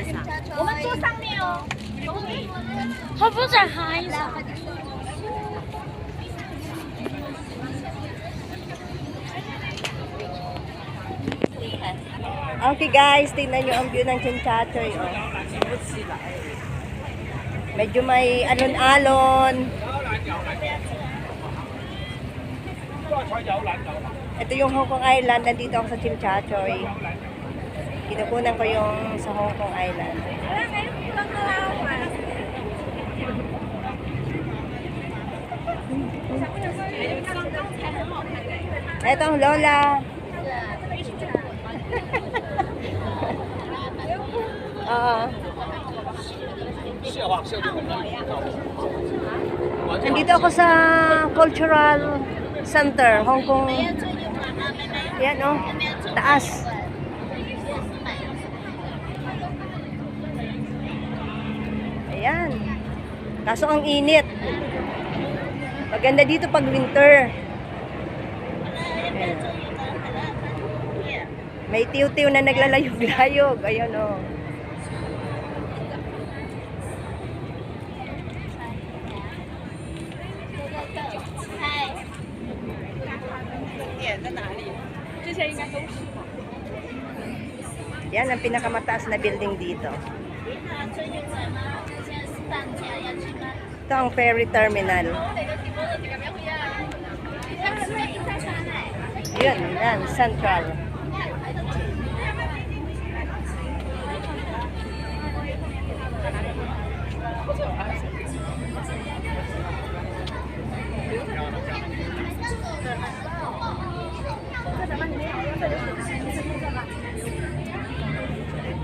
balsa. Umatusang niyo. Habusa hayop. Okay guys, tingnan nyo ang view ng Chinchachoy. Oh. Medyo may alon-alon. Ito yung Hong Kong Island. Nandito ako sa Chinchachoy. Kinukunan ko yung sa Hong Kong Island. Ito ang Lola. Oo. Nandito ako sa Cultural Center, Hong Kong. Yan oh, taas. Ayan. Kaso ang init. Maganda dito pag winter. May tiw-tiw na naglalayog-layog. Ayun oh. Yan ang pinakamataas na building dito. Ito ang ferry terminal. Yan, yan, central.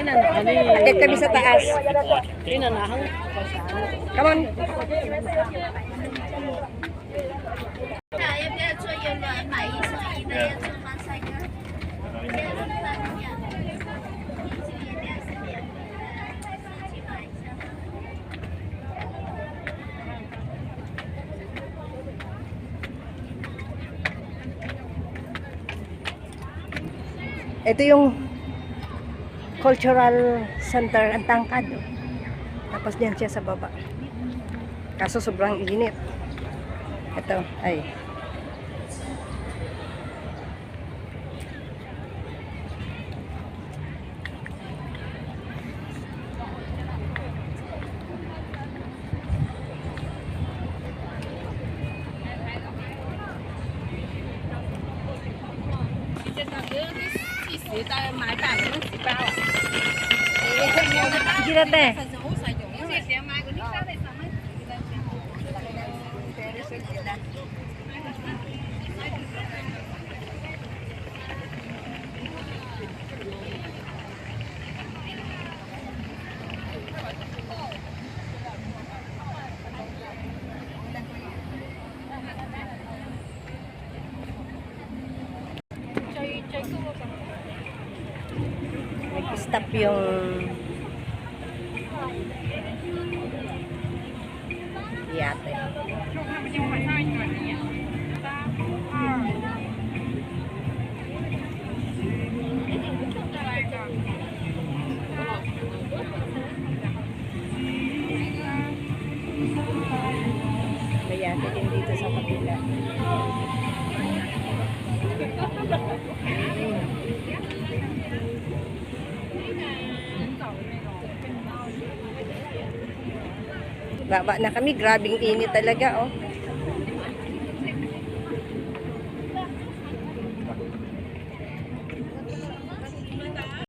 Adik kami sa taas. Come on. Ito yung cultural center ang tangkad. oh. Tapos diyan siya sa baba. Kaso sobrang init. Ito, ay. 十，再买百分之八了。记得呗。Nag-stop yung yate. May yate din dito sa kabila. Baba na kami, grabing init talaga oh.